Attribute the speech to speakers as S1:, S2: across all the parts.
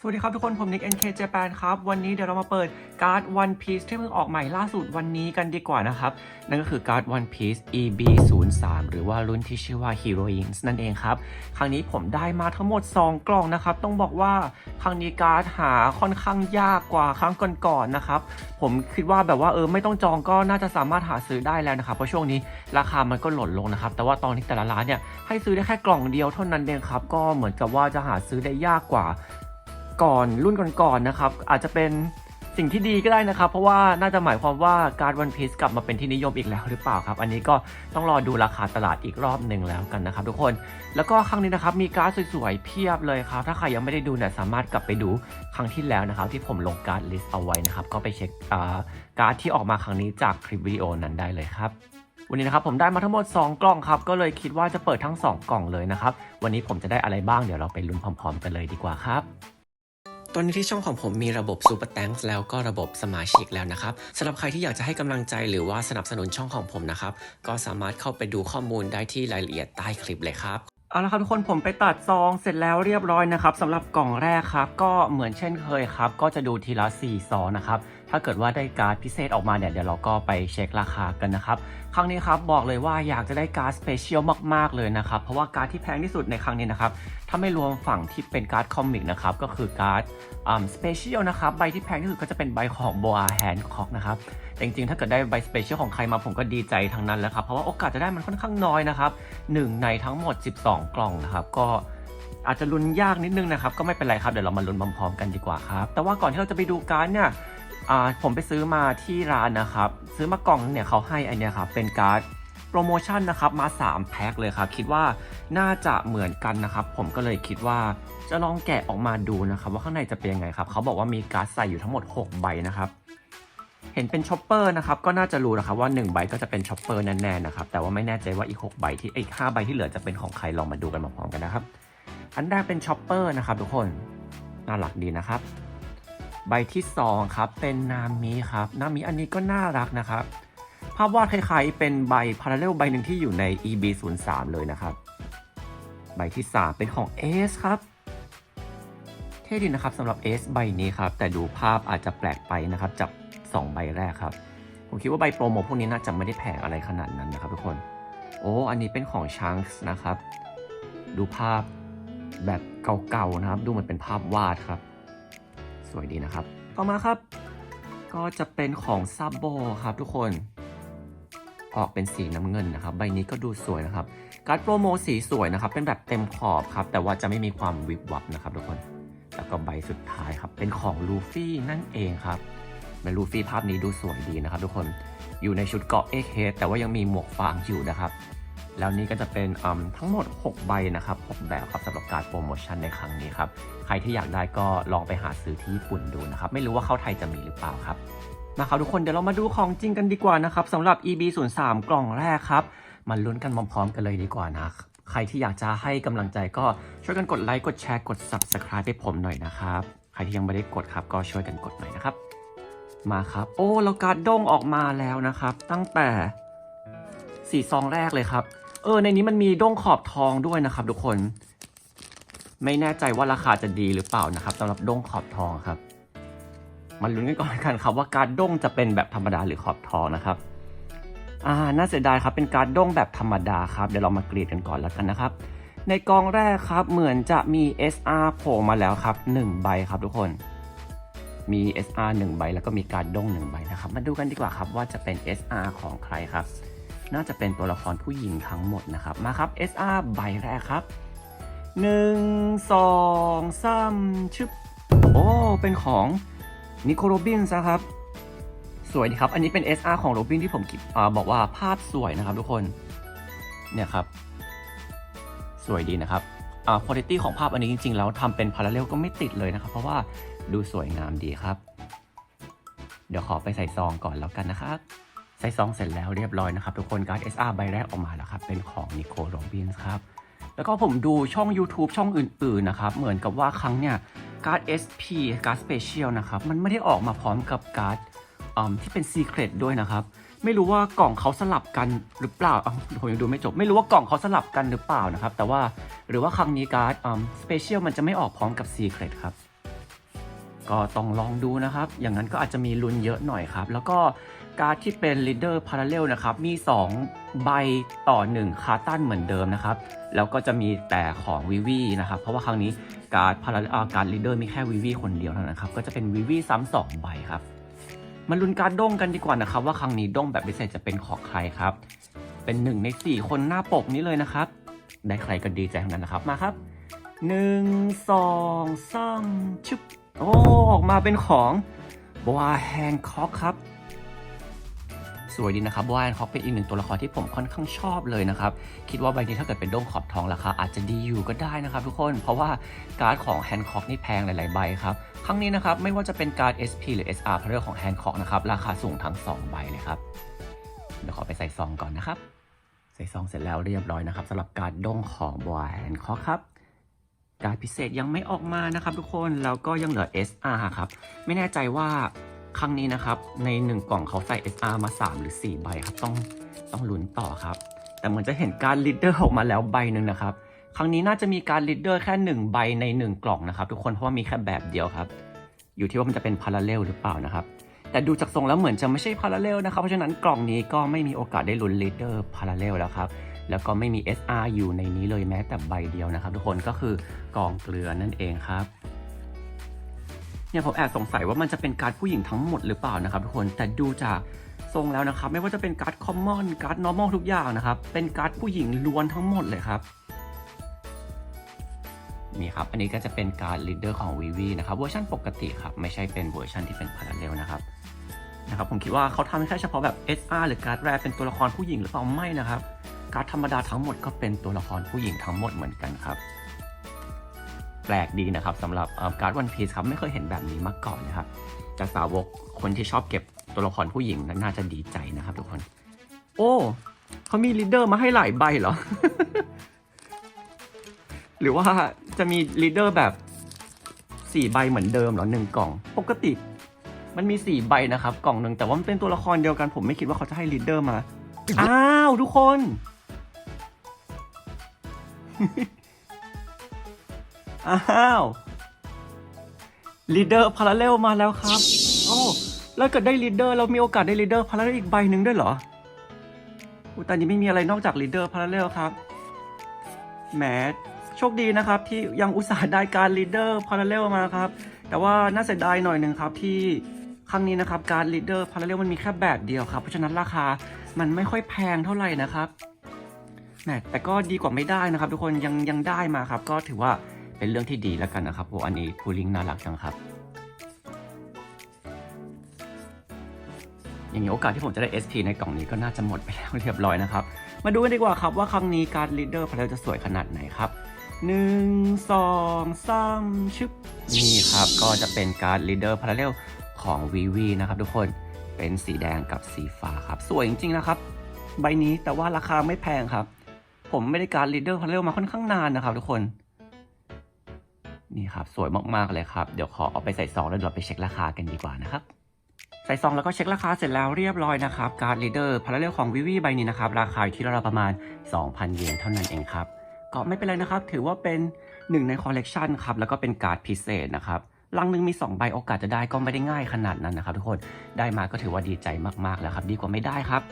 S1: สวัสดีครับทุกคนผมนิก NK Japan ครับ วันนี้เดี๋ยวเรามาเปิดการ์ด One Piece ที่เพิ่งออกใหม่ล่าสุดวันนี้กันดีกว่านะครับ นั่นก็คือการ์ด One Piece EB 0 3หรือว่ารุ่นที่ชื่อว่า Heroines นั่นเองครับ ครั้งนี้ผมได้มาทั้งหมด 2 กล่องนะครับ ต้องบอกว่าครั้งนี้การ์ดหาค่อนข้างยากกว่าครั้งก่อนๆนะครับ ผมคิดว่าแบบว่าเออไม่ต้องจองก็น่าจะสามารถหาซื้อได้แล้วนะครับเพราะช่วงนี้ราคามันก็หล่นลงนะครับแต่ว่าตอนนี้แต่ละร้านเนี่ยให้ซื้อได้แค่กล่องเดียวเท่านั้นเองครับก็เหมือนกับว่าจะหาซื้อได้ยากกว่า ก่อนรุ่นก่อนๆนะครับ อาจจะเป็นสิ่งที่ดีก็ได้นะครับ เพราะว่าน่าจะหมายความว่าการ์ดวันพีซกลับมาเป็นที่นิยมอีกแล้วหรือเปล่าครับ อันนี้ก็ต้องรอดูราคาตลาดอีกรอบหนึ่งแล้วกันนะครับ ทุกคนแล้วก็ครั้งนี้นะครับมีการ์ดสวยๆเพียบเลยครับ ถ้าใครยังไม่ได้ดูเนี่ยสามารถกลับไปดูครั้งที่แล้วนะครับ ที่ผมลงการ์ดลิสต์เอาไว้นะครับก็ไปเช็คการ์ดที่ออกมาครั้งนี้จากคลิปวิดีโอนั้นได้เลยครับวันนี้นะครับผมได้มาทั้งหมด 2 กล่องครับ ก็เลยคิดว่าจะเปิดทั้ง 2 กล่องเลยนะครับ วันนี้ผมจะได้อะไรบ้างเดี๋ยวเราไปลุ้นพร้อม ๆ กันเลยดีกว่าครับ อนนี้ที่ช่องของผมมีระบบซูเปอร์แตงแล้วก็ระบบสมาชิกแล้วนะครับสำหรับใครที่อยากจะให้กำลังใจหรือว่าสนับสนุนช่องของผมนะครับก็สามารถเข้าไปดูข้อมูลได้ที่รายละเอียดใต้คลิปเลยครับ เอาละครับทุกคนผมไปตัดซองเสร็จแล้วเรียบร้อยนะครับสำหรับกล่องแรกครับ ก็เหมือนเช่นเคยครับ ก็จะดูทีละ4ซองนะครับถ้าเกิดว่าได้การ์ดพิเศษออกมาเนี่ยเดี๋ยวเราก็ไปเช็คราคากันนะครับ ครั้งนี้ครับบอกเลยว่าอยากจะได้การ์ดสเปเชียลมากๆเลยนะครับเพราะว่าการ์ดที่แพงที่สุดในครั้งนี้นะครับถ้าไม่รวมฝั่งที่เป็นการ์ดคอมิกนะครับก็คือการ์ดอ่าสเปเชียลนะครับใบที่แพงที่สุดก็จะเป็นใบของโบอาแฮนคอกนะครับ แต่จริงๆ ถ้าเกิดได้ใบสเปเชียลของใครมาผมก็ดีใจทั้งนั้นแล้วครับ เพราะว่าโอกาสจะได้มันค่อนข้างน้อยนะครับหนึ่งในทั้งหมด 12 กล่องนะครับ ก็อาจจะลุ้นยากนิดนึงนะครับ ก็ไม่เป็นไรครับ เดี๋ยวเรามาลุ้นพร้อมๆกันดีกว่าครับ แต่ว่าก่อนที่เราจะไปดูการ์ดเนี่ยอ่าผมไปซื้อมาที่ร้านนะครับ ซื้อมากล่องเนี่ยเขาให้อันเนี้ยครับเป็นการ์ดโปรโมชั่นนะครับมา 3 แพ็คเลยครับ คิดว่าน่าจะเหมือนกันนะครับ ผมก็เลยคิดว่าจะลองแกะออกมาดูนะครับ ว่าข้างในจะเป็นยังไงครับ เขาบอกว่ามีการ์ดใส่อยู่ทั้งหมด 6 ใบนะครับ ห็นเป็นช็อปเปอร์นะครับก็น่าจะรู้นะครับว่า1ใบก็จะเป็นช็อปเปอร์แน่ๆนะครับแต่ว่าไม่แน่ใจว่าอีก6ใบที่อีก5ใบที่เหลือจะเป็นของใครลองมาดูกันพร้อมๆกันนะครับอันแรกเป็นช็อปเปอร์นะครับทุกคนน่ารักดีนะครับใบที่2ครับเป็นนามิครับนามิอันนี้ก็น่ารักนะครับภาพวาดคล้ายๆเป็นใบพาราเรลใบหนึ่งที่อยู่ใน EB 0 3เลยนะครับใบที่ 3 เป็นของ S ครับเท่ดีนะครับสำหรับ S ใบนี้ครับแต่ดูภาพอาจจะแปลกไปนะครับจาก 2 ใบแรกครับ ผมคิดว่าใบโปรโมทพวกนี้น่าจะไม่ได้แพงอะไรขนาดนั้นนะครับทุกคน โอ้ อันนี้เป็นของ Shanks นะครับ ดูภาพแบบเก่าๆนะครับ ดูเหมือนเป็นภาพวาดครับ สวยดีนะครับ ต่อมาครับ ก็จะเป็นของซาโบครับทุกคน ออกเป็นสีน้ำเงินนะครับ ใบนี้ก็ดูสวยนะครับ การ์ดโปรโมสีสวยนะครับ เป็นแบบเต็มขอบครับ แต่ว่าจะไม่มีความวิบวับนะครับทุกคน แล้วก็ใบสุดท้ายครับ เป็นของลูฟี่นั่นเองครับ เป็นลูฟี่ภาพนี้ดูสวยดีนะครับ ทุกคนอยู่ในชุดเกาะเอ็กเฮดแต่ว่ายังมีหมวกฟางอยู่นะครับ แล้วนี่ก็จะเป็นทั้งหมด 6 ใบนะครับ6แบบครับสำหรับการโปรโมชั่นในครั้งนี้ครับ ใครที่อยากได้ก็ลองไปหาซื้อที่ญี่ปุ่นดูนะครับ ไม่รู้ว่าเข้าไทยจะมีหรือเปล่าครับมาครับทุกคนเดี๋ยวเรามาดูของจริงกันดีกว่านะครับสำหรับ EB 0 3กล่องแรกครับมาลุ้นกันพร้อมๆกันเลยดีกว่านะใครที่อยากจะให้กำลังใจก็ช่วยกันกดไลค์กดแชร์กด Subscribe ให้ผมหน่อยนะครับ ใครที่ยังไม่ได้กดครับก็ช่วยกันกดหน่อยนะครับ มาครับ โอ้แล้วการ์ดด้งออกมาแล้วนะครับ ตั้งแต่สี่ซองแรกเลยครับ เออ ในนี้มันมีด้งขอบทองด้วยนะครับ ทุกคน ไม่แน่ใจว่าราคาจะดีหรือเปล่านะครับสำหรับด้งขอบทองครับมาลุ้นกันก่อนกันครับว่าการด้งจะเป็นแบบธรรมดาหรือขอบทองนะครับ อ่า น่าเสียดายครับ เป็นการดด้งแบบธรรมดาครับ เดี๋ยวเรามากรีดกันก่อนแล้วกันนะครับ ในกองแรกครับ เหมือนจะมี SR โผล่มาแล้วครับ1ใบครับทุกคน มี SR 1 ใบ แล้วก็มีการด้ง1ใบนะครับ มาดูกันดีกว่าครับว่าจะเป็น SR ของใครครับ น่าจะเป็นตัวละครผู้หญิงทั้งหมดนะครับ มาครับ SR ใบแรกครับ 1 2 3 ชึบ โอ้ เป็นของนิโคโรบินนะครับ สวยดีครับ อันนี้เป็น SR ของโรบินที่ผมอาบอกว่าภาพสวยนะครับทุกคน เนี่ยครับ สวยดีนะครับอ่าคุณภาพของภาพอันนี้จริง ๆ แล้วทำเป็นพาราเรลก็ไม่ติดเลยนะครับ เพราะว่า ดูสวยงามดีครับ เดี๋ยวขอไปใส่ซองก่อนแล้วกันนะครับใส่ซองเสร็จแล้วเรียบร้อยนะครับ ทุกคนการ์ด SR ใบแรกออกมาแล้วครับ เป็นของนิโคโรบินส์ครับ แล้วก็ผมดูช่อง YouTube ช่องอื่นๆนะครับ เหมือนกับว่าครั้งเนี่ยการ์ด SP การ์ด Special นะครับ มันไม่ได้ออกมาพร้อมกับการ์ดที่เป็น Secret ด้วยนะครับ ไม่รู้ว่ากล่องเขาสลับกันหรือเปล่าอ้าวผมยังดูไม่จบ ไม่รู้ว่ากล่องเขาสลับกันหรือเปล่านะครับ แต่ว่าหรือว่าครั้งนี้การ์ดอืม Special มันจะไม่ออกพร้อมกับ Secret ครับ ก็ต้องลองดูนะครับ อย่างนั้นก็อาจจะมีลุ้นเยอะหน่อยครับ แล้วก็การ์ดที่เป็น leader parallel นะครับ มี 2 ใบต่อ 1 คาตันเหมือนเดิมนะครับ แล้วก็จะมีแต่ของวิวีนะครับ เพราะว่าครั้งนี้การ์ด parallel อ่าการ์ด leader มีแค่วิวีคนเดียวเท่านั้นนะครับ ก็จะเป็นวิวีซ้ำสองใบครับ มาลุ้นการด้งกันดีกว่านะครับ ว่าครั้งนี้ด้งแบบพิเศษจะเป็นของใครครับ เป็นหนึ่งใน 4 คนหน้าปกนี้เลยนะครับ ได้ใครก็ดีใจทั้งนั้นนะครับ มาครับหนึ่งสองสามชึบ โอ้ออกมาเป็นของบัวแฮนคอกครับ สวยดีนะครับบัวแฮนคอกเป็นอีกหนึ่งตัวละครที่ผมค่อนข้างชอบเลยนะครับ คิดว่าใบนี้ถ้าเกิดเป็นด้งขอบทองราคาอาจจะดีอยู่ก็ได้นะครับทุกคน เพราะว่าการ์ดของแฮนคอกนี่แพงหลายๆใบครับ ครั้งนี้นะครับไม่ว่าจะเป็นการ์ด SP หรือ SR เพลของแฮนคอกนะครับราคาสูงทั้ง 2 ใบเลยครับ เดี๋ยวขอไปใส่ซองก่อนนะครับ ใส่ซองเสร็จแล้วเรียบร้อยนะครับสำหรับการ์ดด้งของบัวแฮนคอกครับ การพิเศษยังไม่ออกมานะครับทุกคนแล้วก็ยังเหลือ SR ครับไม่แน่ใจว่าครั้งนี้นะครับใน 1 กล่องเขาใส่ SR มา 3 หรือ 4 ใบครับต้องต้องลุ้นต่อครับ แต่เหมือนจะเห็นการลีดเดอร์ออกมาแล้วใบหนึ่งนะครับ ครั้งนี้น่าจะมีการลีดเดอร์แค่ 1 ใบใน 1 กล่องนะครับ ทุกคนเพราะว่ามีแค่แบบเดียวครับ อยู่ที่ว่ามันจะเป็นพาราเลลหรือเปล่านะครับ แต่ดูจากทรงแล้วเหมือนจะไม่ใช่พาราเลลนะครับเพราะฉะนั้นกล่องนี้ก็ไม่มีโอกาสได้ลุ้นลีดเดอร์พาราเลลแล้วครับ แล้วก็ไม่มี SR อยู่ในนี้เลยแม้แต่ใบเดียวนะครับ ทุกคนก็คือกองเกลือนั่นเองครับเนี่ยผมแอบสงสัยว่ามันจะเป็นการดผู้หญิงทั้งหมดหรือเปล่านะครับ ทุกคนแต่ดูจากทรงแล้วนะครับ ไม่ว่าจะเป็นการ์ดคอมมอนการ์ดนอร์มอลทุกอย่างนะครับ เป็นการ์ดผู้หญิงล้วนทั้งหมดเลยครับนี่ครับ อันนี้ก็จะเป็นการ์ดลีดเดอร์ของวีวีนะครับเวอร์ชันปกติครับ ไม่ใช่เป็นเวอร์ชันที่เป็นพาราเรลนะครับนะครับ ผมคิดว่าเขาทำแค่เฉพาะแบบ SR หรือการ์ดแรเป็นตัวละครผู้หญิงหรือเปล่าไม่นะครับ การ์ดธรรมดาทั้งหมดก็เป็นตัวละครผู้หญิงทั้งหมดเหมือนกันครับ แปลกดีนะครับสำหรับการ์ดวันพีซครับไม่เคยเห็นแบบนี้มาก่อนนะครับจากสาวกคนที่ชอบเก็บตัวละครผู้หญิงนั้นน่าจะดีใจนะครับทุกคน โอ้เขามีลีดเดอร์มาให้หลายใบเหรอ หรือว่าจะมีลีดเดอร์แบบสี่ใบเหมือนเดิมเหรอหนึ่งกล่อง ปกติ มันมีสี่ใบนะครับ กล่องหนึ่งแต่ว่ามันเป็นตัวละครเดียวกัน ผมไม่คิดว่าเขาจะให้ลีดเดอร์มา อ้าว ทุกคน อ้าวลีดเดอร์พาราเรลมาแล้วครับ โอ้แล้วเกิดได้ลีดเดอร์เรามีโอกาสได้ลีดเดอร์พาราเรลอีกใบหนึ่งด้วยเหรออุตอนนี้ไม่มีอะไรนอกจากลีดเดอร์พาราเรลครับ แหม โชคดีนะครับที่ยังอุตส่าห์ได้การลีดเดอร์พาราเรลมาครับ แต่ว่าน่าเสียดายหน่อยหนึ่งครับที่ครั้งนี้นะครับ การลีดเดอร์พาราเรลมันมีแค่แบบเดียวครับ เพราะฉะนั้นราคามันไม่ค่อยแพงเท่าไหร่นะครับ แหมแต่ก็ดีกว่าไม่ได้นะครับทุกคนยังยังได้มาครับ ก็ถือว่าเป็นเรื่องที่ดีแล้วกันนะครับโอ้อันนี้คูลิงน่ารักจังครับ อย่างนี้โอกาสที่ผมจะได้ SP ในกล่องนี้ก็น่าจะหมดไปแล้วเรียบร้อยนะครับ มาดูกันดีกว่าครับว่าครั้งนี้การลีดเดอร์พาราเลจะสวยขนาดไหนครับหนึ่งสองสามชึบนี่ครับก็จะเป็นการลีดเดอร์พาราเรลของวีวีนะครับทุกคนเป็นสีแดงกับสีฟ้าครับ สวยจริงๆนะครับ ใบนี้แต่ว่าราคาไม่แพงครับ ผมไม่ได้การลีดเดอร์พาราเรลมาค่อนข้างนานนะครับทุกคน นี่ครับ สวยมากๆเลยครับ เดี๋ยวขอเอาไปใส่ซองแล้วเราไปเช็คราคากันดีกว่านะครับ ใส่ซองแล้วก็เช็คราคาเสร็จแล้วเรียบร้อยนะครับการลีดเดอร์พาราเรลของวิวีใบนี้นะครับ ราคาอยู่ที่ราวๆประมาณ 2,000 เยนเท่านั้นเองครับ ก็ไม่เป็นไรนะครับ ถือว่าเป็นหนึ่งในคอลเลกชันครับแล้วก็เป็นการ์ดพิเศษนะครับลังหนึ่งมี 2 ใบโอกาสจะได้ก็ไม่ได้ง่ายขนาดนั้นนะครับทุกคนได้มาก็ถือว่าดีใจมากๆแล้วครับ ดีกว่าไม่ได้ครับ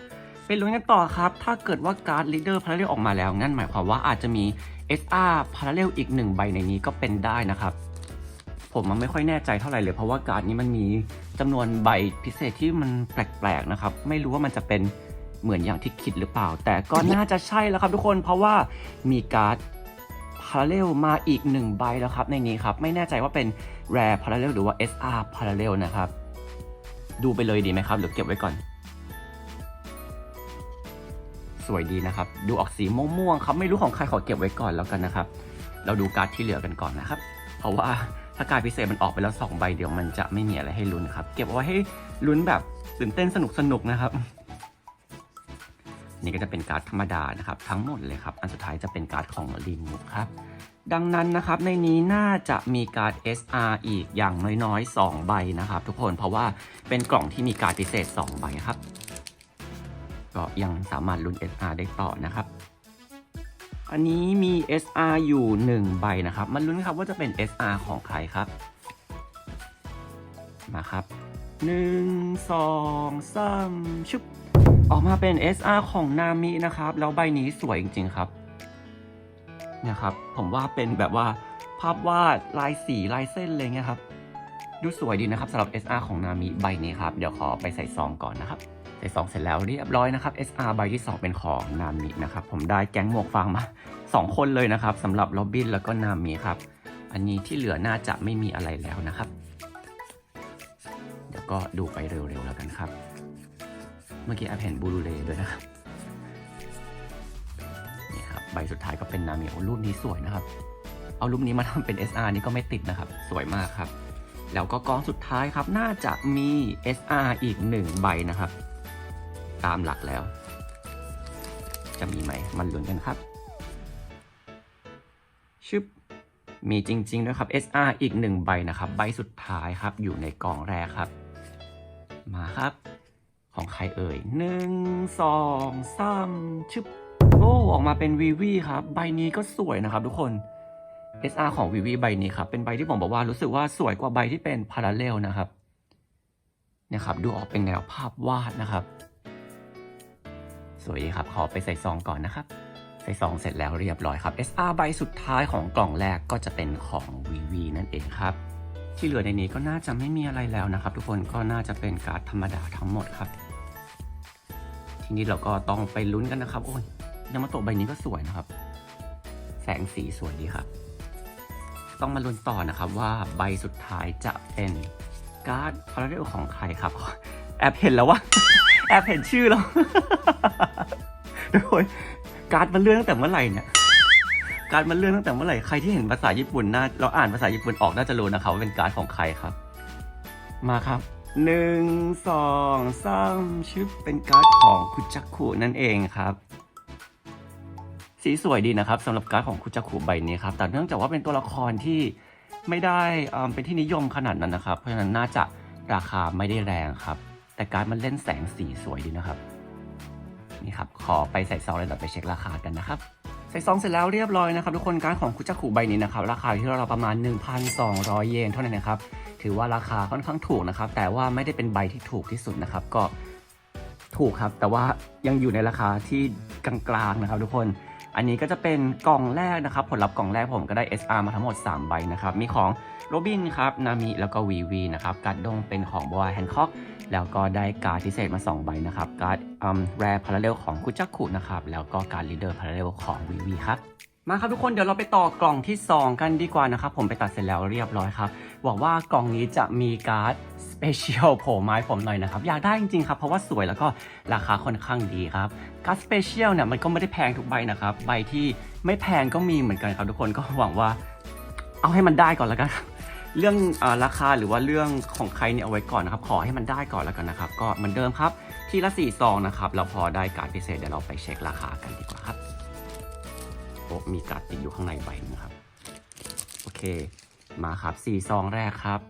S1: ไปลุ้นกันต่อครับ ถ้าเกิดว่าการ์ดลีดเดอร์พาราเรลออกมาแล้ว งั้นหมายความว่าอาจจะมี SR พาราเรลอีกหนึ่งใบในนี้ก็เป็นได้นะครับ ผมมันไม่ค่อยแน่ใจเท่าไหร่เลย เพราะว่าการ์ดนี้มันมีจำนวนใบพิเศษที่มันแปลกๆนะครับ ไม่รู้ว่ามันจะเป็นเหมือนอย่างที่คิดหรือเปล่า แต่ก็น่าจะใช่แล้วครับทุกคน เพราะว่ามีการ์ดพาราเรลมาอีกหนึ่งใบแล้วครับ ในนี้ครับ ไม่แน่ใจว่าเป็น Rare Parallel หรือว่า SR Parallel นะครับ ดูไปเลยดีไหมครับ หรือเก็บไว้ก่อน สวยดีนะครับ ดูออกสีม่วงๆครับไม่รู้ของใครขอเก็บไว้ก่อนแล้วกันนะครับ เราดูการ์ดที่เหลือกันก่อนนะครับ เพราะว่าถ้าการดพิเศษมันออกไปแล้ว 2 ใบเดียวมันจะไม่มีอะไรให้ลุ้นครับ เก็บเอาไว้ให้ลุ้นแบบตื่นเต้นสนุกสนุกๆนะครับ นี่ก็จะเป็นการ์ดธรรมดานะครับ ทั้งหมดเลยครับ อันสุดท้ายจะเป็นการ์ดของริมมุกครับดังนั้นนะครับในนี้น่าจะมีการ์ด SR อีกอย่างน้อยๆ 2 ใบนะครับ ทุกคนเพราะว่าเป็นกล่องที่มีการ์ดพิเศษ 2 ใบครับ ก็ยังสามารถลุ้น SR ได้ต่อนะครับ อันนี้มี SR อยู่ 1 ใบนะครับ มันลุ้นครับว่าจะเป็น SR ของใครครับ มาครับหนึ่งสองสามชุบออกมาเป็น SR ของนามินะครับ แล้วใบนี้สวยจริง ๆ ครับเนี่ยครับ ผมว่าเป็นแบบว่าภาพวาดลายสีลายเส้นอะไรเงี้ยครับ ดูสวยดีนะครับสำหรับ SR ของนามิใบนี้ครับ เดี๋ยวขอไปใส่ซองก่อนนะครับ ใส่ซองเสร็จแล้วเรียบร้อยนะครับ SR ใบที่ 2 เป็นของนามินะครับ ผมได้แก๊งหมวกฟางมา 2 คนเลยนะครับสำหรับโรบินแล้วก็นามิครับ อันนี้ที่เหลือน่าจะไม่มีอะไรแล้วนะครับ เดี๋ยวก็ดูไปเร็วๆแล้วกันครับ เมื่อกี้แอบเห็นบูรูเรด้วยนะครับนี่ครับใบสุดท้ายก็เป็นนามิโอรูปนี้สวยนะครับ เอารูปนี้มาทำเป็น SR นี่ก็ไม่ติดนะครับ สวยมากครับแล้วก็กองสุดท้ายครับ น่าจะมี SR อีกหนึ่งใบนะครับ ตามหลักแล้ว จะมีไหมมันลุ้นกันครับชึบมีจริงๆด้วยครับ SR อีกหนึ่งใบนะครับ ใบสุดท้ายครับ อยู่ในกล่องแรกครับ มาครับ ของใครเอ่ยหนึ่งสองสามชึบโอ้ออกมาเป็นวีวีครับ ใบนี้ก็สวยนะครับทุกคน SR ของวีวีใบนี้ครับ เป็นใบที่ผมบอกว่ารู้สึกว่าสวยกว่าใบที่เป็นพาราเลลนะครับเนี่ยครับ ดูออกเป็นแนวภาพวาดนะครับ สวยดีครับ ขอไปใส่ซองก่อนนะครับ ใส่ซองเสร็จแล้วเรียบร้อยครับ SR ใบสุดท้ายของกล่องแรกก็จะเป็นของ VV นั่นเองครับ ที่เหลือในนี้ก็น่าจะไม่มีอะไรแล้วนะครับ ทุกคนก็น่าจะเป็นการ์ดธรรมดาทั้งหมดครับ ทีนี้เราก็ต้องไปลุ้นกันนะครับ โอ้ยยามาโตะใบนี้ก็สวยนะครับ แสงสีสวยดีครับ ต้องมาลุ้นต่อนะครับว่าใบสุดท้ายจะเป็นการ์ดพาราเรลของใครครับ แอบเห็นแล้วว่า แอบเห็นชื่อแล้วทุกคนการ์ดมันเลื่อนตั้งแต่เมื่อไหร่เนี่ยการ์ดมันเลื่อนตั้งแต่เมื่อไหร่ใครที่เห็นภาษาญี่ปุ่นน่าเราอ่านภาษาญี่ปุ่นออกน่าจะรู้นะครับว่าเป็นการ์ดของใครครับ มาครับหนึ่งสองสามชื่อเป็นการ์ดของคุจักคุนั่นเองครับ สีสวยดีนะครับสำหรับการ์ดของคุจักคุใบนี้ครับ แต่เนื่องจากว่าเป็นตัวละครที่ไม่ได้เป็นที่นิยมขนาดนั้นนะครับ เพราะฉะนั้นน่าจะราคาไม่ได้แรงครับ แต่การ์ดมันเล่นแสงสีสวยดีนะครับ นี่ครับ ขอไปใส่ซองเลยเดี๋ยวไปเช็คราคากันนะครับ ใส่ซองเสร็จแล้วเรียบร้อยนะครับ ทุกคนการดของคุจักคุใบนี้นะครับ ราคาที่เราประมาณ 1,200 เยนเท่านั้นนะครับ ถือว่าราคาค่อนข้างถูกนะครับ แต่ว่าไม่ได้เป็นใบที่ถูกที่สุดนะครับ ก็ถูกครับ แต่ว่ายังอยู่ในราคาที่กลางๆนะครับ ทุกคน อันนี้ก็จะเป็นกล่องแรกนะครับ ผลลัพธ์กล่องแรกผมก็ได้ SR มาทั้งหมด 3 ใบนะครับ มีของโรบินครับ นามิ แล้วก็วีวีนะครับ การ์ดดงเป็นของบัวแฮนคอก แล้วก็ได้การ์ดพิเศษมา 2 ใบนะครับ การ์ดอืมแรพาราเรลของคุจักคุนะครับ แล้วก็การลีเดอร์พาราเรลของวีวีครับ มาครับทุกคนเดี๋ยวเราไปต่อกล่องที่ 2 กันดีกว่านะครับ ผมไปตัดเสร็จแล้วเรียบร้อยครับหวังว่ากล่องนี้จะมีการ์ดสเปเชียลโผล่มาให้ผมหน่อยนะครับ อยากได้จริงๆครับเพราะว่าสวยแล้วก็ราคาค่อนข้างดีครับการ์ดสเปเชียลเนี่ยมันก็ไม่ได้แพงทุกใบนะครับ ใบที่ไม่แพงก็มีเหมือนกันครับทุกคนก็หวังว่า เอาให้มันได้ก่อนแล้วกันเรื่องอราคาหรือว่าเรื่องของใครเนี่ยเอาไว้ก่อนนะครับ ขอให้มันได้ก่อนแล้วกันนะครับ ก็เหมือนเดิมครับ ทีละ4ซองนะครับแล้วพอได้การ์ดพิเศษเดี๋ยวเราไปเช็คราคากันดีกว่าครับ โอ้มีกาดติดอยู่ข้างในใบนึงครับ โอเค มาครับ4ซองแรกครับ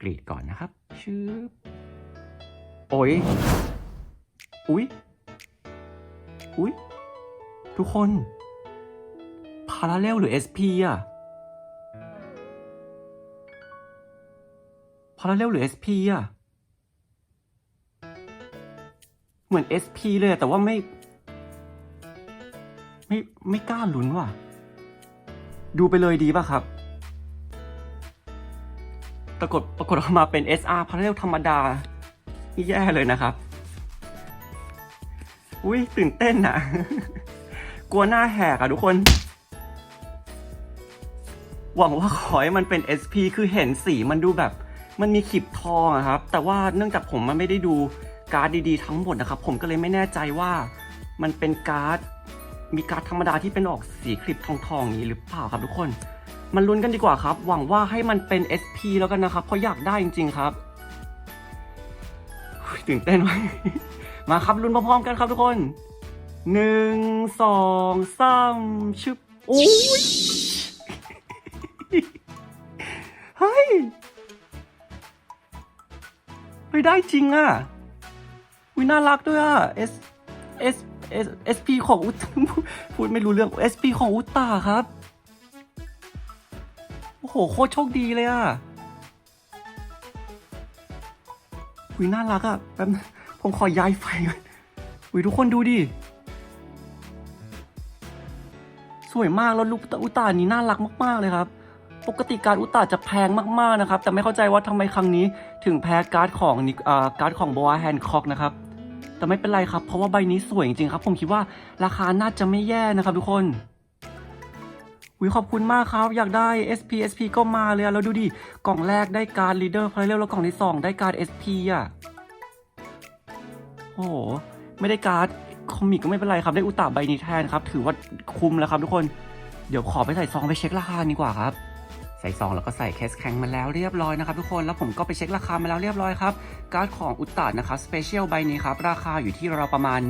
S1: กรีดก่อนนะครับ ชืบโอ้ยอุ๊ยอุ๊ยทุกคนพาราเรลหรือ SP อะพาราเรลหรือ SP อะเหมือน SP เลยแต่ว่าไม่ ไม่ไม่กล้าลุ้นว่ะ ดูไปเลยดีป่ะครับปรากฏปรากฏออกมาเป็น SR พาราเรลธรรมดา นี่แย่เลยนะครับ อุ้ยตื่นเต้นอะกลัวหน้าแหกอะทุกคน หวังว่าขอให้มันเป็น SP คือเห็นสีมันดูแบบ มันมีขีบทองอะครับ แต่ว่าเนื่องจากผมมันไม่ได้ดูการ์ดดีๆทั้งหมดนะครับ ผมก็เลยไม่แน่ใจว่ามันเป็นการ์ด มีการ์ดธรรมดาที่เป็นออกสีคลิปทองๆอย่างนี้หรือเปล่าครับทุกคน มันลุ้นกันดีกว่าครับ หวังว่าให้มันเป็น SP แล้วกันนะครับ เพราะอยากได้จริง ๆ ครับตื่นเต้นไว้มาครับลุ้นพร้อมๆกันครับทุกคนหนึ่งสองสามชึบโอ้ยเฮ้ยเฮ้ยได้จริงอะวิน่ารักด้วยอะ S S S S P ของอุตพูดไม่รู้เรื่อง S P ของอุตตาครับ โอ้โห โคตรโชคดีเลยอะหุยน่ารักอะแป๊บผมขอย้ายไฟก่อนหุยทุกคนดูดิ สวยมากแล้วลูกอุตานี้น่ารักมากๆเลยครับ ปกติการอุตาจะแพงมากๆนะครับ แต่ไม่เข้าใจว่าทำไมครั้งนี้ถึงแพ้การ์ดของอ่าการ์ดของบัวแฮนคอกนะครับ แต่ไม่เป็นไรครับ เพราะว่าใบนี้สวยจริงๆครับ ผมคิดว่าราคาน่าจะไม่แย่นะครับทุกคนวิขอบคุณมากครับ อยากได้ SP SP ก็มาเลยแล้วดูดิ กล่องแรกได้การ์ด leader player แล้วกล่องที่ 2 ได้การ์ด SP อะ โอ้โห ไม่ได้การ์ดคอมิกก็ไม่เป็นไรครับ ได้อุตาใบนี้แทนครับ ถือว่าคุ้มแล้วครับทุกคน เดี๋ยวขอไปใส่ซองไปเช็คราคาดีกว่าครับ ส่ซองแล้วก็ใส่เคสแข็งมาแล้วเรียบร้อยนะครับทุกคนแล้วผมก็ไปเช็คราคามาแล้วเรียบร้อยครับการ์ดของอุตตานะครับสเปเชียลใบนี้ครับราคาอยู่ที่เราประมาณ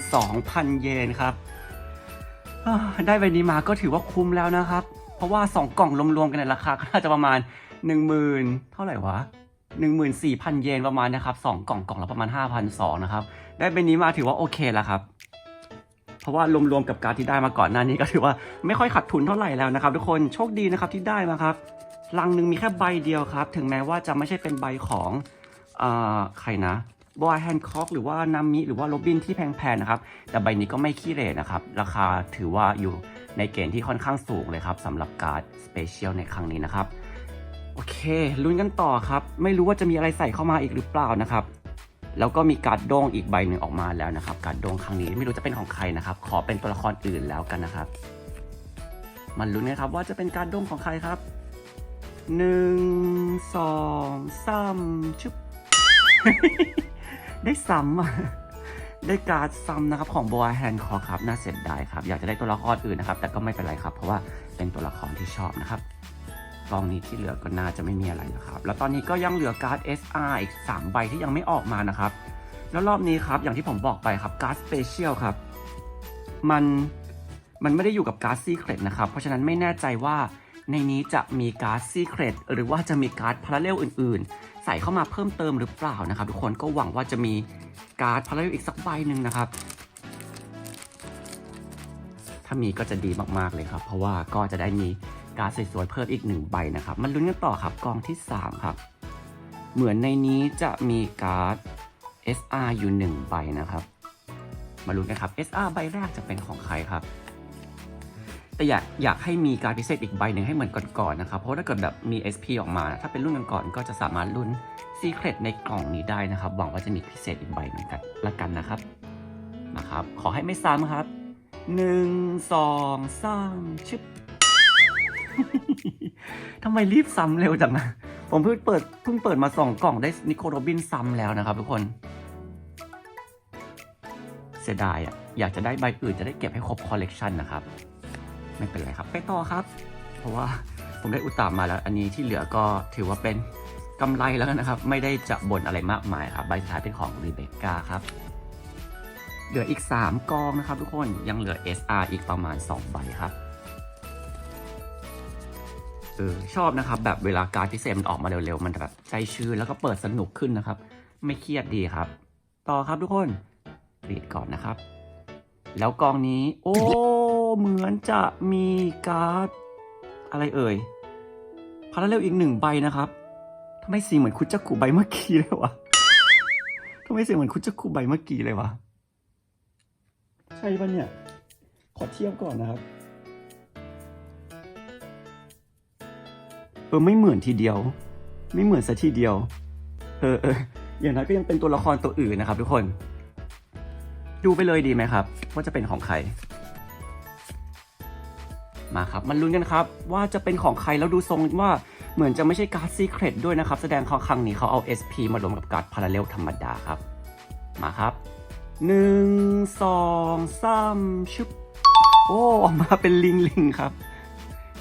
S1: 12,000 เยนครับได้ใบนี้มาก็ถือว่าคุ้มแล้วนะครับ เพราะว่า 2 กล่องรวมๆกันในราคาก็น่าจะประมาณ 10,000 เท่าไหร่วะ14,000 เยนประมาณนะครับ2กล่องกล่องละประมาณ 5,200นะครับได้ใบนี้มาถือว่าโอเคแล้วครับ เพราะว่ารวมๆกับการที่ได้มาก่อนหน้านี้ก็ถือว่าไม่ค่อยขาดทุนเท่าไหร่แล้วนะครับ ทุกคนโชคดีนะครับที่ได้มาครับลังหนึ่งมีแค่ใบเดียวครับ ถึงแม้ว่าจะไม่ใช่เป็นใบของอใครนะบอยแฮนคอกหรือว่านามิหรือว่าโรบินที่แพงๆนะครับ แต่ใบนี้ก็ไม่ขี้เหร่นะครับ ราคาถือว่าอยู่ในเกณฑ์ที่ค่อนข้างสูงเลยครับสำหรับการ์ดสเปเชียลในครั้งนี้นะครับ โอเคลุ้นกันต่อครับ ไม่รู้ว่าจะมีอะไรใส่เข้ามาอีกหรือเปล่านะครับ แล้วก็มีการ์ดด้งอีกใบหนึ่งออกมาแล้วนะครับ การ์ดด้งครั้งนี้ไม่รู้จะเป็นของใครนะครับ ขอเป็นตัวละครอื่นแล้วกันนะครับ มันลุ้นกันครับว่าจะเป็นการ์ดด้งของใครครับหนึ่งสองสามชึบได้ซ้ำอะได้การ์ดซ้ำนะครับของบัวแฮนคอครับน่าเสียดายครับ อยากจะได้ตัวละครอื่นนะครับ แต่ก็ไม่เป็นไรครับ เพราะว่าเป็นตัวละครที่ชอบนะครับ กองนี้ที่เหลือก็น่าจะไม่มีอะไรแล้วครับ แล้วตอนนี้ก็ยังเหลือการ์ด SR อีก 3 ใบที่ยังไม่ออกมานะครับ แล้วรอบนี้ครับอย่างที่ผมบอกไปครับการ์ดสเปเชียลครับ มันมันไม่ได้อยู่กับการ์ดซีเครตนะครับ เพราะฉะนั้นไม่แน่ใจว่าในนี้จะมีการ์ดซีเครตหรือว่าจะมีการ์ดพาราเลลอื่น ๆ ใส่เข้ามาเพิ่มเติมหรือเปล่านะครับ ทุกคนก็หวังว่าจะมีการ์ดพาราเลลอีกสักใบหนึ่งนะครับถ้ามีก็จะดีมากๆเลยครับ เพราะว่าก็จะได้มี การ์ดสวยๆเพิ่มอีกหนึ่งใบนะครับ มันลุ้นกันต่อครับกองที่ 3 ครับ เหมือนในนี้จะมีการ์ด SR อยู่ 1 ใบนะครับ มาลุ้นกันครับ SR ใบแรกจะเป็นของใครครับ แต่อยากอยากให้มีการพิเศษอีกใบหนึ่งให้เหมือนก่อนๆนะครับ เพราะถ้าเกิดแบบมี SP ออกมา ถ้าเป็นรุ่นก่อนๆก็จะสามารถลุ้น Secret ในกล่องนี้ได้นะครับ หวังว่าจะมีพิเศษอีกใบเหมือนกันละกันนะครับนะครับ ขอให้ไม่ซ้ำครับหนึ่งสองสามชึบ ทำไมรีบซ้ำเร็วจังนะ ผมเพิ่งเปิดเพิ่งเปิดมาสองกล่องได้นิโคโรบินซ้ำแล้วนะครับทุกคน เสียดายอะ อยากจะได้ใบอื่นจะได้เก็บให้ครบคอลเลกชันนะครับ ไม่เป็นไรครับ ไปต่อครับ เพราะว่าผมได้อุตตามาแล้ว อันนี้ที่เหลือก็ถือว่าเป็นกำไรแล้วนนะครับ ไม่ได้จะบ่นอะไรมากมายครับใบสุดท้ายเป็นของรีเบคก้าครับเหลืออีก 3 กองนะครับทุกคนยังเหลือ SR อีกประมาณ 2 ใบครับ เออชอบนะครับ แบบเวลาการพิเศษมันออกมาเร็วๆ มันแบบใจชื้นแล้วก็เปิดสนุกขึ้นนะครับ ไม่เครียดดีครับ ต่อครับทุกคนรีดก่อนนะครับ แล้วกองนี้ โอ้เหมือนจะมีการ์ดอะไรเอ่ยพาราเรลอีกหนึ่งใบนะครับทำไมสีเหมือนคุจักกุใบเมื่อกี้เลยวะทำไมสีเหมือนคุจักกุใบเมื่อกี้เลยวะใช่ปะเนี่ย ขอเทียบก่อนนะครับ เออไม่เหมือนทีเดียว ไม่เหมือนซะทีเดียว เออเอออย่างนั้นก็ยังเป็นตัวละครตัวอื่นนะครับ ทุกคน ดูไปเลยดีไหมครับ ว่าจะเป็นของใคร มาครับ มันลุ้นกันครับ ว่าจะเป็นของใครแล้วดูทรงว่าเหมือนจะไม่ใช่การ์ดซีเครตด้วยนะครับ แสดงเขาครั้งนี้เขาเอา SP มารวมกับการ์ดพาราเรลธรรมดาครับ มาครับหนึ่งสองสามชุบโอ้ออกมาเป็นลิงลิงครับ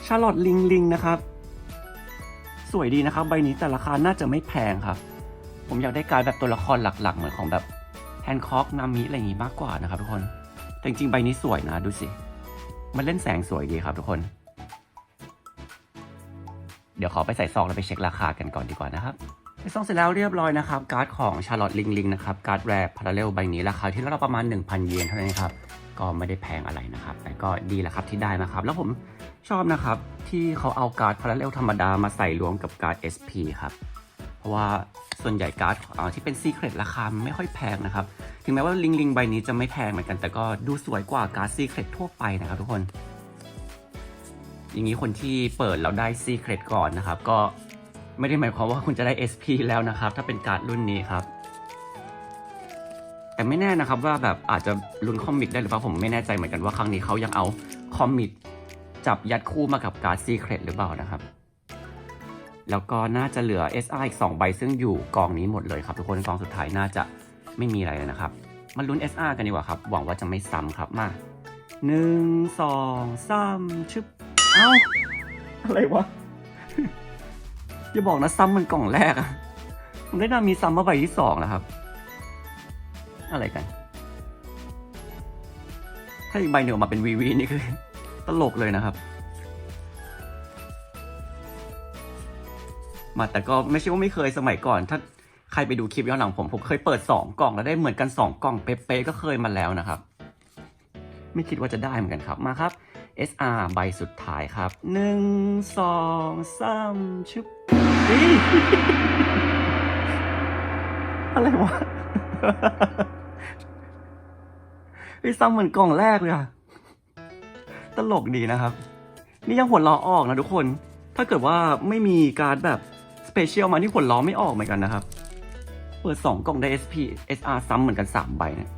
S1: ชาลอตลิงลิงนะครับ สวยดีนะครับใบนี้แต่ราคาน่าจะไม่แพงครับ ผมอยากได้การแบบตัวละครหลักๆ เหมือนของแบบแฮนคอกนามิอะไรอย่างงี้มากกว่านะครับทุกคนแต่จริงๆใบนี้สวยนะดูสิ มันเล่นแสงสวยดีครับทุกคน เดี๋ยวขอไปใส่ซองแล้วไปเช็คราคากันก่อนดีกว่านะครับใส่ซองเสร็จแล้วเรียบร้อยนะครับ การ์ดของชาร์ลอตลิงลิงนะครับการ์ดแรกพาราเรลใบนี้ราคาที่เราประมาณ 1,000 เยนเท่านั้นครับ ก็ไม่ได้แพงอะไรนะครับ แต่ก็ดีแหละครับที่ได้นะครับ แล้วผมชอบนะครับที่เขาเอาการ์ดพาราเรลธรรมดามาใส่รวมกับการ์ด SP ครับ เพราะว่าส่วนใหญ่การ์ดที่เป็นซีเครตราคาไม่ค่อยแพงนะครับ ถึงแม้ว่าลิงลิงใบนี้จะไม่แพงเหมือนกัน แต่ก็ดูสวยกว่าการ์ดซีเครตทั่วไปนะครับทุกคน อย่างนี้คนที่เปิดแล้วได้ซีเครตก่อนนะครับ ก็ไม่ได้หมายความว่าคุณจะได้ SP แล้วนะครับ ถ้าเป็นการ์ดรุ่นนี้ครับ แต่ไม่แน่นะครับว่าแบบอาจจะลุ้นคอมิกได้หรือเปล่าผมไม่แน่ใจเหมือนกันว่าครั้งนี้เขายังเอาคอมิกจับยัดคู่มากับการ์ดซีเครตหรือเปล่านะครับ แล้วก็น่าจะเหลือ SR อีก 2 ใบซึ่งอยู่กองนี้หมดเลยครับ ทุกคนกองสุดท้ายน่าจะไม่มีอะไรเลยนะครับ มาลุ้น SR กันดีกว่าครับ หวังว่าจะไม่ซ้ำครับมาหนึ่งสองสามชึบเอ้าอะไรวะอย่าบอกนะซ้ำเหมันกล่องแรกอะผมได้นามีซ้ำมาใบที่สองแล้วครับ อะไรกัน ถ้าอีกใบหนึ่งออกมาเป็นวีวีนี่คือ ตลกเลยนะครับ มาแต่ก็ไม่ใช่ว่าไม่เคยสมัยก่อน ถ้าใครไปดูคลิปย้อนหลังผม ผมเคยเปิด 2 กล่องแล้วได้เหมือนกัน 2 กล่องเป๊ะๆก็เคยมาแล้วนะครับ ไม่คิดว่าจะได้เหมือนกันครับมาครับ SR ใบสุดท้ายครับ 1 2 3ชึบอะไรวะ ไอ้ซ้ำเหมือนกล่องแรกเลยอะตลกดีนะครับ นี่ยังหัวล้อออกนะทุกคน ถ้าเกิดว่าไม่มีการแบบสเปเชียลมาที่หัวล้อไม่ออกเหมือนกันนะครับ เปิด 2 กล่องได้ SP SR ซ้ำเหมือนกัน 3 ใบนะ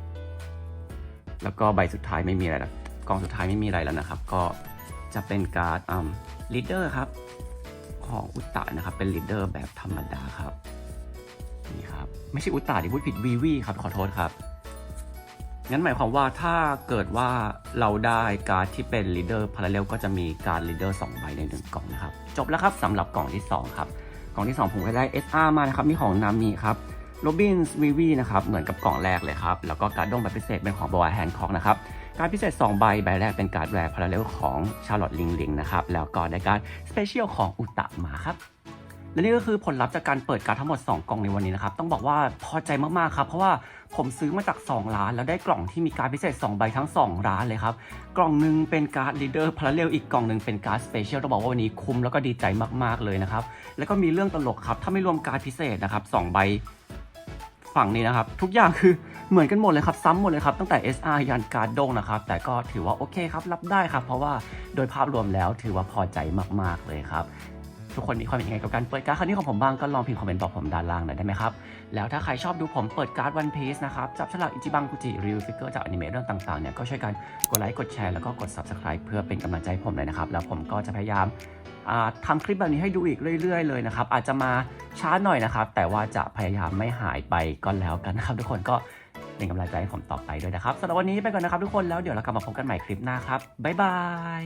S1: แล้วก็ใบสุดท้ายไม่มีอะไรแล้วกล่องสุดท้ายไม่มีอะไรแล้วนะครับ ก็จะเป็นการ์ดอืมลีดเดอร์ครับ ของอุตตะนะครับ เป็นลีดเดอร์แบบธรรมดาครับนี่ครับ ไม่ใช่อุตตะที่พูดผิดวีวีครับขอโทษครับ งั้นหมายความว่าถ้าเกิดว่าเราได้การ์ดที่เป็น leader parallel ก็จะมีการ leader 2ใบในหนึ่งกล่องนะครับ จบแล้วครับสำหรับกล่องที่ 2 ครับ กล่องที่ 2 ผมก็ได้ SR มานะครับ มีของนามิครับโรบินส์วีวีนะครับ เหมือนกับกล่องแรกเลยครับ แล้วก็การ์ดดงแบพิเศษเป็นของบอยแฮนคอกนะครับ การพิเศษ 2 ใบ ใบแรกเป็นการ์ดแรกพาราเรลของชาร์ลอตลิงลิงนะครับ แล้วก็ได้การสเปเชียลของอุตะมาครับ และนี่ก็คือผลลัพธ์จากการเปิดการดทั้งหมด 2 กล่องในวันนี้นะครับ ต้องบอกว่าพอใจมากๆครับเพราะว่าผมซื้อมาจาก 2 ร้าน แล้วได้กล่องที่มีการพิเศษ 2 ใบทั้ง 2 ร้านเลยครับ กล่องหนึ่งเป็นการ์ดลีเดอร์พาราเรลอีกกล่องหนึ่งเป็นการ์ดสเปเชียลต้องบอกว่าวันนี้คุ้มแล้วก็ดีใจมากๆเลยนะครับ แล้วก็มีเรื่องตลกครับถ้าไม่รวมการ์ดพิเศษนะครับสองใบฝั่งนี้นะครับ ทุกอย่างคือเหมือนกันหมดเลยครับ ซ้ำหมดเลยครับ ตั้งแต่ SR ยันการ์ดดงนะครับ แต่ก็ถือว่าโอเคครับ รับได้ครับ เพราะว่าโดยภาพรวมแล้วถือว่าพอใจมาก ๆ เลยครับ ทุกคนมีความเห็นยังไงกับการเปิดการ์ดครั้งนี้ของผมบ้างก็ลองพิมพ์คอมเมนต์บอกผมด้านล่างหน่อยได้ไหมครับ แล้วถ้าใครชอบดูผมเปิดการ์ดวันพีซนะครับ จับฉลากอิจิบังกุจิรีวิวฟิกเกอร์จากอนิเมะเรื่องต่างๆเนี่ยก็ช่วยกันกดไลค์กดแชร์แล้วก็กด subscribe เพื่อเป็นกำลังใจให้ผมเลยนะครับแล้วผมก็จะพยายามทำคลิปแบบนี้ให้ดูอีกเรื่อย ๆ เลยนะครับ อาจจะมาช้าหน่อยนะครับ แต่ว่าจะพยายามไม่หายไปก็แล้วกันนะครับ ทุกคนก็เป็นกำลังใจให้ผมต่อไปด้วยนะครับสำหรับวันนี้ไปก่อนนะครับทุกคนแล้วเดี๋ยวเรากลับมาพบกันใหม่คลิปหน้าครับบ๊ายบาย